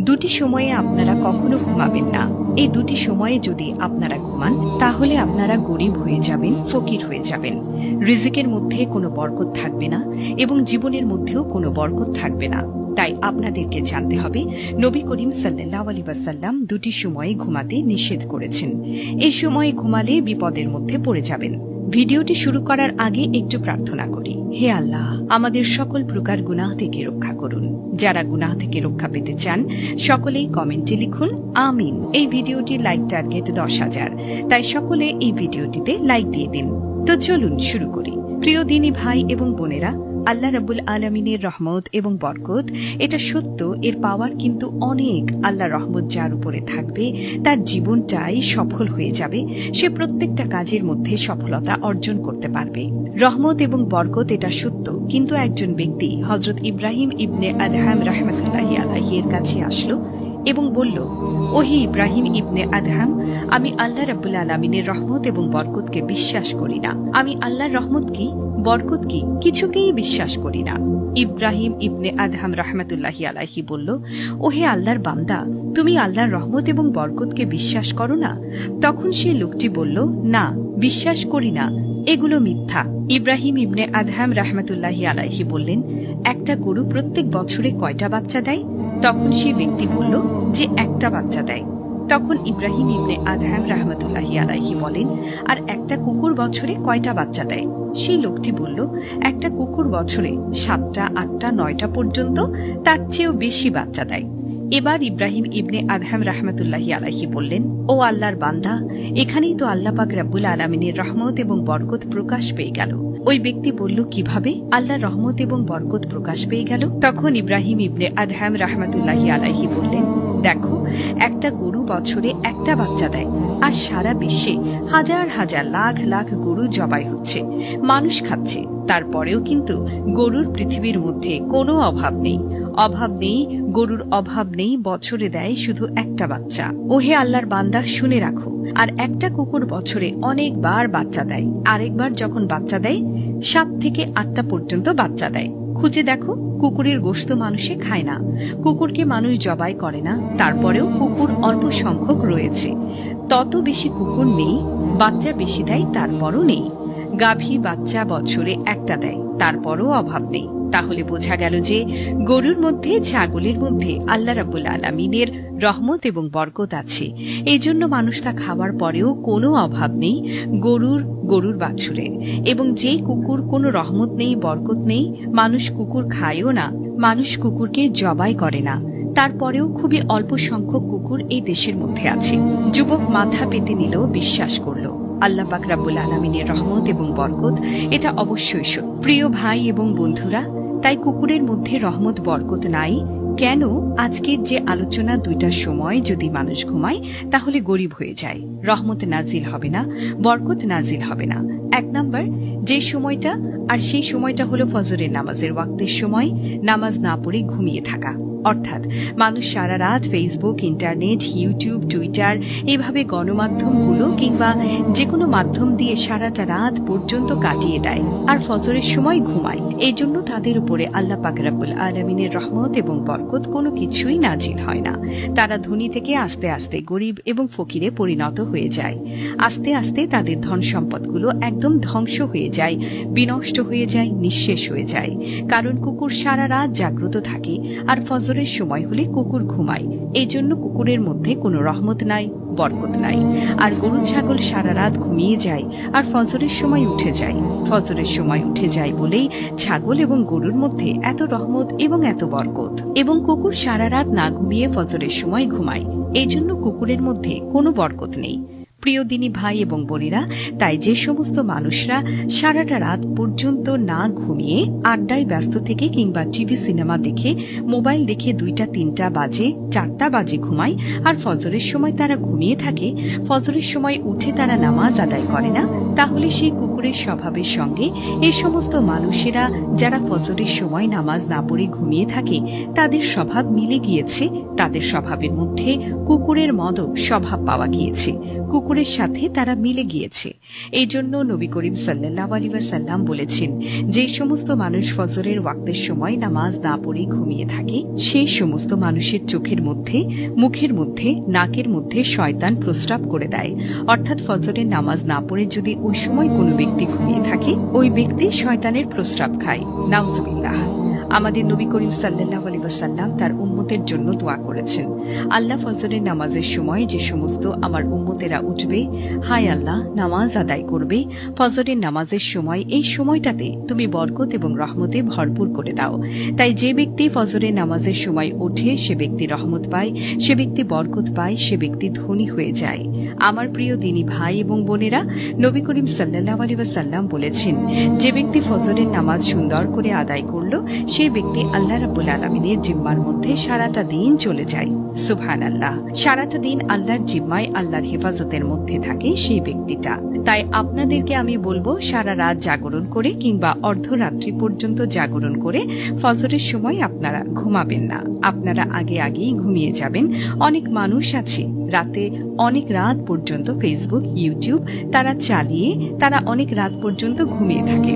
দুটি সময়ে আপনারা কখনো ঘুমাবেন না। এই দুটি সময়ে যদি আপনারা ঘুমান, তাহলে আপনারা গরিব হয়ে যাবেন, ফকির হয়ে যাবেন। রিজিকের মধ্যে কোনো বরকত থাকবে না এবং জীবনের মধ্যেও কোনো বরকত থাকবে না। তাই আপনাদেরকে জানতে হবে, নবী করিম সাল্লাহ আলী ওয়াসাল্লাম দুটি সময়ে ঘুমাতে নিষেধ করেছেন। এই সময়ে ঘুমালে বিপদের মধ্যে পড়ে যাবেন। ভিডিওটি শুরু করার আগে একটু প্রার্থনা করি। হে আল্লাহ, আমাদের সকল প্রকার গুনাহ থেকে রক্ষা করুন। যারা গুনাহ থেকে রক্ষা পেতে চান, সকলেই কমেন্টে লিখুন, আমিন। এই ভিডিওটি লাইক টার্গেট দশ হাজার, তাই সকলে এই ভিডিওটিতে লাইক দিয়ে দিন। তো চলুন শুরু করি। প্রিয় দিনী ভাই এবং বোনেরা আল্লাহ রাবুল আলমিনের রহমত এবং বরকত, এটা সত্য, এর পাওয়ার কিন্তু অনেক আল্লাহ রহমত যার উপরে থাকবে, তার জীবনটাই সফল হয়ে যাবে, সে প্রত্যেকটা কাজের মধ্যে সফলতা অর্জন করতে পারবে। রহমত এবং বরকত এটা সত্য, কিন্তু একজন ব্যক্তি হজরত ইব্রাহিম ইবনে আদহাম রহমতুল্লাহ আলাহিয়ের কাছে আসলো এবং বলল, ওহি ইব্রাহিম ইবনে আদহাম, আমি আল্লাহ রাবুল আলমিনের রহমত এবং বরকতকে বিশ্বাস করি না। আমি আল্লাহর রহমত কি, বরকত কি, কিছুকেই বিশ্বাস করি না। ইব্রাহিম ইবনে আদহাম রহমতুল্লাহি আলাহি বলল, ওহে আল্লাহর বান্দা, তুমি আল্লাহর রহমত এবং বরকতকে বিশ্বাস করো না? তখন সে লোকটি বলল, না, বিশ্বাস করি না। এগুলো মিথ্যা। ইব্রাহিম ইবনে আদহাম রহমতুল্লাহি আলাহি বললেন, একটা গরু প্রত্যেক বছরে কয়টা বাচ্চা দেয়? তখন সে ব্যক্তি বলল, যে একটা বাচ্চা দেয়। তখন ইব্রাহিম ইবনে আদহাম রাহমাতুল্লাহি আলাইহি বলেন, আর একটা কুকুর বছরে কয়টা বাচ্চা দেয়? সেই লোকটি বলল, একটা কুকুর বছরে সাতটা, আটটা, নয়টা পর্যন্ত তার চেয়েও বেশি বাচ্চা দেয়। এবার ইব্রাহিম ইবনে আদহাম রাহমাতুল্লাহি আলাহি বললেন, ও আল্লাহর বান্দা, এখানেই তো আল্লাহ পাক রাব্বুল আলমিনের রহমত এবং বরকত প্রকাশ পেয়ে গেল। ওই ব্যক্তি বলল, কীভাবে? আল্লাহর রহমত এবং বরকত প্রকাশ পেয়ে গেল? তখন ইব্রাহিম ইবনে আদহাম রহমতুল্লাহি আলাহি বললেন, দেখো, একটা গরু বছরে একটা বাচ্চা দেয়, আর সারা বিশ্বে হাজার হাজার লাখ লাখ গরু জবাই হচ্ছে, মানুষ খাচ্ছে। তারপরেও কিন্তু গরুর পৃথিবীর মধ্যে কোনো অভাব নেই। অভাব নেই, গরুর অভাব নেই, বছরে দেয় শুধু একটা বাচ্চা। ওহে আল্লাহর বান্দা, শুনে রাখো। আর একটা কুকুর বছরে অনেকবার বাচ্চা দেয়। আরেকবার যখন বাচ্চা দেয়, সাত থেকে আটটা পর্যন্ত বাচ্চা দেয়। খুঁজে দেখো, কুকুরের গোস্ত মানুষে খায় না। কুকুরকে মানুষ জবাই করে না। তারপরেও কুকুর অল্প সংখ্যক রয়েছে। তত বেশি কুকুর নেই, বাচ্চা বেশি দেয়, তারপরও নেই। গাভী বাচ্চা বছরে একটা দেয়, তারপরও অভাব নেই। তাহলে বোঝা গেল যে গরুর মধ্যে, ছাগলের মধ্যে আল্লাহ রাবুল আলমিনের রহমত এবং বরকত আছে। এই জন্য মানুষ তা খাওয়ার পরেও কোনো অভাব নেই গরুর গরুর বাছুরের। এবং যে কুকুর কোনো রহমত নেই, বরকত নেই, মানুষ কুকুর খায়ও না, মানুষ কুকুরকে জবাই করে না। তারপরেও খুবই অল্প সংখ্যক কুকুর এই দেশের মধ্যে আছে। যুবক মাথা পেতে নিল বিশ্বাস করল। আল্লাহ পাক রাব্বুল আলমিনের রহমত এবং বরকত, এটা অবশ্যই। প্রিয় ভাই এবং বন্ধুরা তাই কুকুরের মধ্যে রহমত বরকত নাই। কেন আজকের যে আলোচনা দুইটার সময় যদি মানুষ ঘুমায়, তাহলে গরিব হয়ে যায়। রহমত নাজিল হবে না, বরকত নাজিল হবে না। এক নাম্বার, যে সময়টা আর সেই সময়টা হলো ফজরের নামাজের ওয়াক্তের সময়, নামাজ না পড়ে ঘুমিয়ে থাকা। অর্থাৎ মানুষ সারা রাত ফেসবুক ইন্টারনেট ইউটিউব টুইটার এভাবে গণমাধ্যমগুলো কিংবা যে কোনো মাধ্যম দিয়ে সারাটা রাত পর্যন্ত কাটিয়ে দেয় আর ফজরের সময় ঘুমায়। এই জন্য তাদের উপরে আল্লাহ পাকরাবুল আলমিনের রহমত এবং বরকত কোনো কিছুই নাজিল হয় না। তারা ধনী থেকে আস্তে আস্তে গরিব এবং ফকিরে পরিণত হয়ে যায়। আস্তে আস্তে তাদের ধন সম্পদগুলো একদম ধ্বংস হয়ে যায়, বিনষ্ট হয়ে যায়, নিঃশেষ হয়ে যায়। কারণ কুকুর সারা রাত জাগ্রত থাকে, আর ফজরের সময় হলে কুকুর ঘুমায়। এই জন্য কুকুরের মধ্যে কোনো রহমত নাই। বরকত নাই। আর গরু ছাগল সারা রাত ঘুমিয়ে যায় আর ফজরের সময় উঠে যায়। ফজরের সময় উঠে যায় বলেই ছাগল এবং গরুর মধ্যে এত রহমত এবং এত বরকত। এবং কুকুর সারা রাত না ঘুমিয়ে ফজরের সময় ঘুমায়। এই জন্য কুকুরের মধ্যে কোনো বরকত নেই। প্রিয় দিনী ভাই এবং বোনেরা, তাই যে সমস্ত মানুষরা সারাটা রাত পর্যন্ত না ঘুমিয়ে আড্ডায় ব্যস্ত থেকে কিংবা টিভি সিনেমা দেখে, মোবাইল দেখে দুইটা, তিনটা বাজে, চারটা বাজে ঘুমায়, আর ফজরের সময় তারা ঘুমিয়ে থাকে, ফজরের সময় উঠে তারা নামাজ আদায় করে না, তাহলে সেই কুকুরের স্বভাবের সঙ্গে এ সমস্ত মানুষেরা যারা ফজরের সময় নামাজ না পড়ে ঘুমিয়ে থাকে, তাদের স্বভাব মিলে গিয়েছে, তাদের স্বভাবের মধ্যে কুকুরের মতো স্বভাব পাওয়া গিয়েছে কুকুর অপরের সাথে তারা মিলে গিয়েছে। এই জন্য নবী করিম সাল্লাহ আলী সাল্লাম বলেছেন, যে সমস্ত মানুষ ফজরের ওয়াক্তের সময় নামাজ না পড়ে ঘুমিয়ে থাকে সেই সমস্ত মানুষের চোখের মধ্যে, মুখের মধ্যে, নাকের মধ্যে শয়তান প্রস্রাব করে দেয়। অর্থাৎ ফজরের নামাজ না পড়ে যদি ওই সময় কোনো ব্যক্তি ঘুমিয়ে থাকে ওই ব্যক্তি শয়তানের প্রস্রাব খায়। নাউজুবিল্লাহ। আমাদের নবী করিম সাল্লাহ আলী সাল্লাম তার উম্মতের জন্য দোয়া করেছেন। আল্লাহ ফজরের নামাজের সময় যে সমস্ত আমার উম্মতেরা উঠবে, হায় আল্লাহ, নামাজ আদায় করবে, ফজরের নামাজের সময় এই সময়টাতে তুমি বরকত এবং রহমতে ভরপুর করে দাও। তাই যে ব্যক্তি ফজরের নামাজের সময় ওঠে, সে ব্যক্তি রহমত পায়, সে ব্যক্তি বরকত পায়, সে ব্যক্তি ধনী হয়ে যায়। আমার প্রিয় দিনী ভাই এবং বোনেরা, নবী করিম সাল্লাহ আলী সাল্লাম বলেছেন, যে ব্যক্তি ফজরের নামাজ সুন্দর করে আদায় করল, সে ব্যক্তি আল্লাহ রাবুল আলমিনের জিম্মার মধ্যে সারাটা দিন চলে যায় সুবহান আল্লাহ সারাটা দিন আল্লাহর জিম্মায় আল্লাহর হেফাজতের মধ্যে থাকে সেই ব্যক্তিটা। তাই আপনাদেরকে আমি বলব, সারা রাত জাগরণ করে কিংবা অর্ধরাত্রি পর্যন্ত জাগরণ করে ফজরের সময় আপনারা ঘুমাবেন না। আপনারা আগে আগেই ঘুমিয়ে যাবেন। অনেক মানুষ আছে রাতে অনেক রাত পর্যন্ত ফেসবুক ইউটিউব তারা চালিয়ে, তারা অনেক রাত পর্যন্ত ঘুমিয়ে থাকে।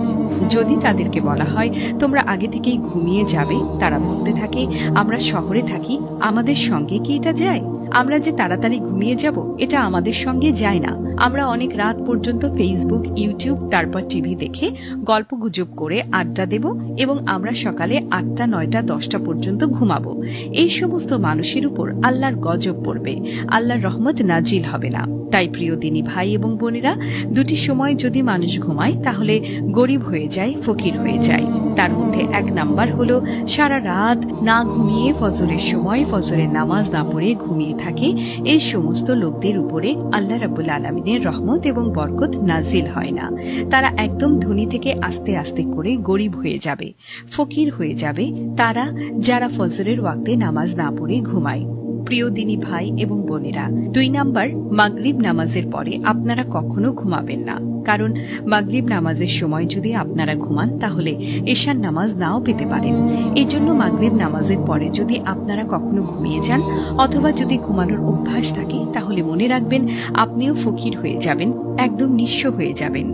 যদি তাদেরকে বলা হয়, তোমরা আগে থেকেই ঘুমিয়ে যাবে, তারা বলতে থাকে, আমরা শহরে থাকি, আমাদের সঙ্গে কি এটা যায়? আমরা যে তাড়াতাড়ি ঘুমিয়ে যাব, এটা আমাদের সঙ্গে যায় না। আমরা অনেক রাত পর্যন্ত ফেসবুক ইউটিউব তারপর টিভি দেখে গল্প গুজব করে আড্ডা দেব এবং আমরা সকালে আটটা, নয়টা, দশটা পর্যন্ত ঘুমাবো। এই সমস্ত মানুষের উপর আল্লাহর গজব পড়বে। আল্লাহর রহমত নাজিল হবে না। তাই প্রিয় দিনী ভাই এবং বোনেরা, দুটি সময় যদি মানুষ ঘুমায়, তাহলে গরিব হয়ে যায়, ফকির হয়ে যায়। তার মধ্যে এক নাম্বার হলো, সারা রাত না ঘুমিয়ে ফজরের সময় ফজরের নামাজ না পড়ে ঘুমিয়ে থাকে। এই সমস্ত লোকদের উপরে আল্লাহ রাবুল আলমিনের রহমত এবং বরকত নাজিল হয় না। তারা একদম ধনী থেকে আস্তে আস্তে করে গরিব হয়ে যাবে, ফকির হয়ে যাবে। তারা, যারা ফজরের ওয়াক্তে নামাজ না পড়ে ঘুমায়। প্রিয় দিনী ভাই এবং বোনেরা, দুই নাম্বার, মাগরিব নামাজের পরে আপনারা কখনো ঘুমাবেন না। কারণ মাগরিব নামাজের সময় যদি আপনারা ঘুমান, তাহলে এশার নামাজ নাও পেতে পারেন। এই জন্য মাগরিব নামাজের পরে যদি আপনারা কখনো ঘুমিয়ে যান অথবা যদি ঘুমানোর অভ্যাস থাকে, তাহলে মনে রাখবেন আপনিও ফকির হয়ে যাবেন, একদম নিঃস্ব হয়ে যাবেন।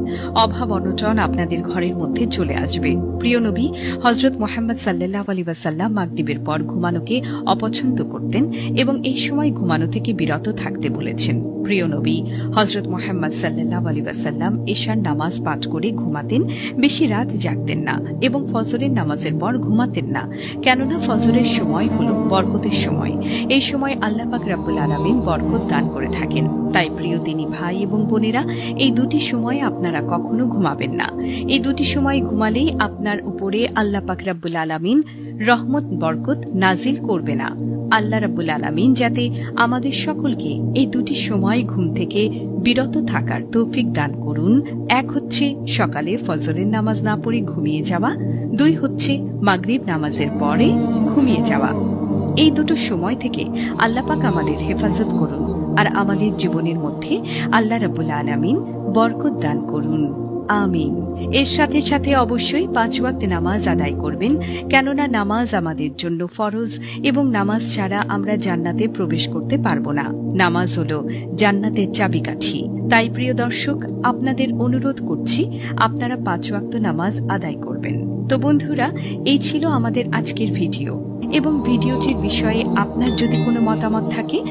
অভাব অনটন আপনাদের ঘরের মধ্যে চলে আসবে। প্রিয় নবী হজরত মোহাম্মদ সাল্লাহ আলী ওয়াসাল্লাম মাগরিবের পর ঘুমানোকে অপছন্দ করতেন এবং এই সময় ঘুমানো থেকে বিরত থাকতে বলেছেন। প্রিয় নবী হজরত মোহাম্মদ সাল্লাহ আলী ওয়াসাল্লাম এশার নামাজ পাঠ করে ঘুমাতেন, বেশি রাত জাগতেন না এবং ফজরের নামাজের পর ঘুমাতেন না। কেননা ফজরের সময় হল বরকতের সময়। এই সময় আল্লাহ পাক রাব্বুল আলামিন বরকত দান করে থাকেন। তাই প্রিয় তিনি ভাই এবং বোনেরা, এই দুটি সময় আপনারা কখনো ঘুমাবেন না। এই দুটি সময় ঘুমালেই আপনার উপরে আল্লাহ পাক রাব্বুল আলামিন রহমত, বরকত নাজিল করবে না। আল্লাহ রাব্বুল আলামিন যাতে আমাদের সকলকে এই দুটি সময় ঘুম থেকে বিরত থাকার তৌফিক দান করুন। এক হচ্ছে সকালে ফজরের নামাজ না পড়ে ঘুমিয়ে যাওয়া, দুই হচ্ছে মাগরিব নামাজের পরে ঘুমিয়ে যাওয়া। এই দুটো সময় থেকে আল্লাপাক আমাদের হেফাজত করুন আর আমাদের জীবনের মধ্যে আল্লাহ রাবুল আলামিন বরকত দান করুন। আমিন। এর সাথে সাথে অবশ্যই পাঁচ ওয়াক্ত নামাজ আদায় করবেন, কেননা নামাজ আমাদের জন্য ফরজ এবং নামাজ ছাড়া আমরা জান্নাতে প্রবেশ করতে পারব না। নামাজ হলো জান্নাতের চাবিকাঠি। তাই প্রিয় দর্শক, আপনাদের অনুরোধ করছি, আপনারা পাঁচ ওয়াক্ত নামাজ আদায় করবেন। তো বন্ধুরা, এই ছিল আমাদের আজকের ভিডিও। এবং ভিডিওটির বিষয়ে আপনার যদি কোনো মতামত থাকে